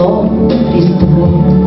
увійшло різдво.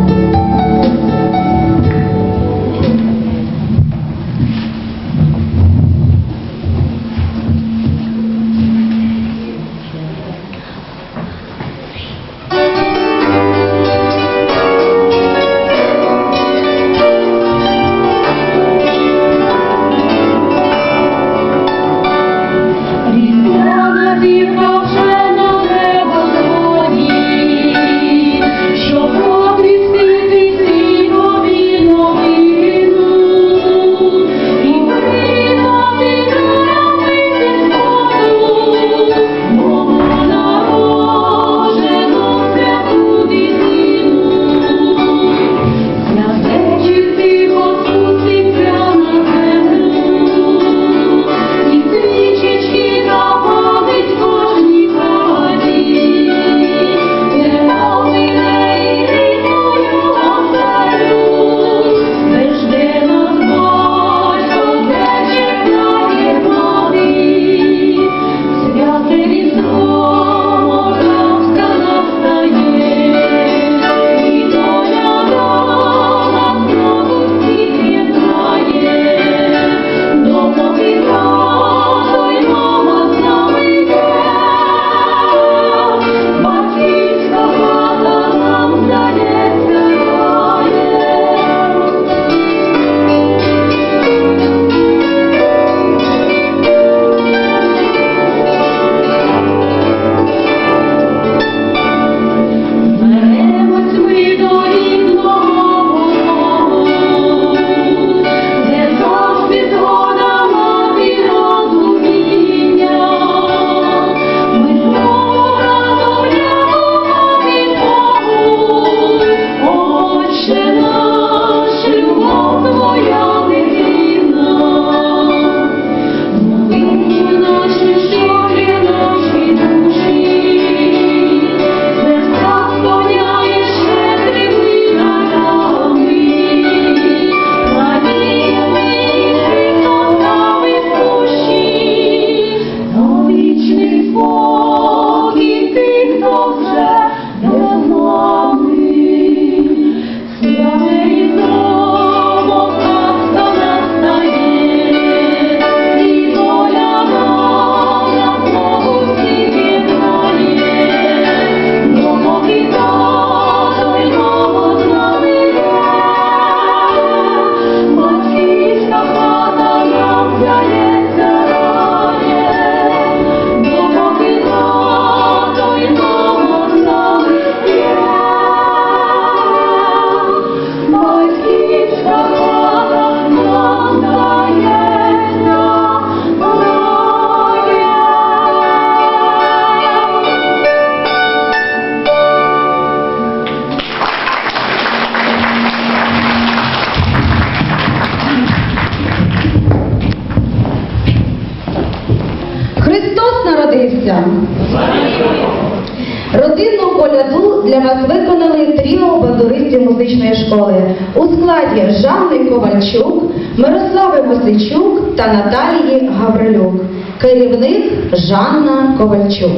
Родинну коляду для вас виконали тріо бандуристів музичної школи у складі Жанни Ковальчук, Мирослави Мосичук та Наталії Гаврилюк. Керівник Жанна Ковальчук.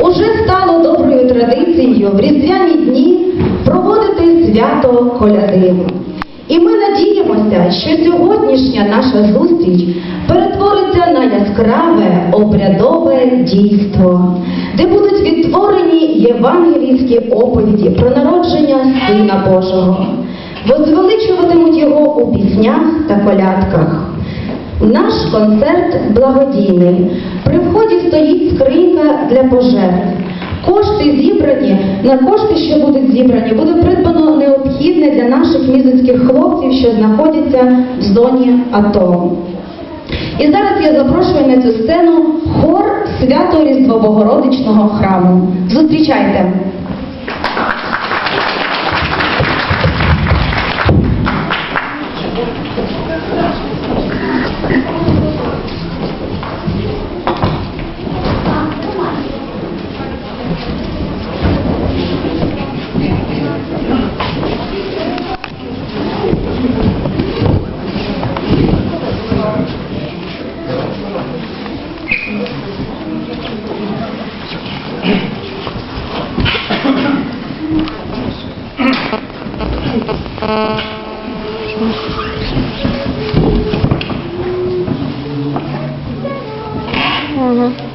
Уже стало доброю традицією в різдвяні дні проводити свято коляди. І ми надіємося, що сьогоднішня наша зустріч перетвориться на яскраве обрядове дійство, де будуть відтворені євангелійські оповіді про народження Сина Божого, возвеличуватимуть його у піснях та колядках. Наш концерт благодійний. При вході стоїть скринька для пожертв. Кошти зібрані, на кошти, що будуть зібрані, буде придбано необхідне для наших мізинських хлопців, що знаходяться в зоні АТО. І зараз я запрошую на цю сцену хор свято Різдво Богородичного храму. Зустрічайте! 嗯哼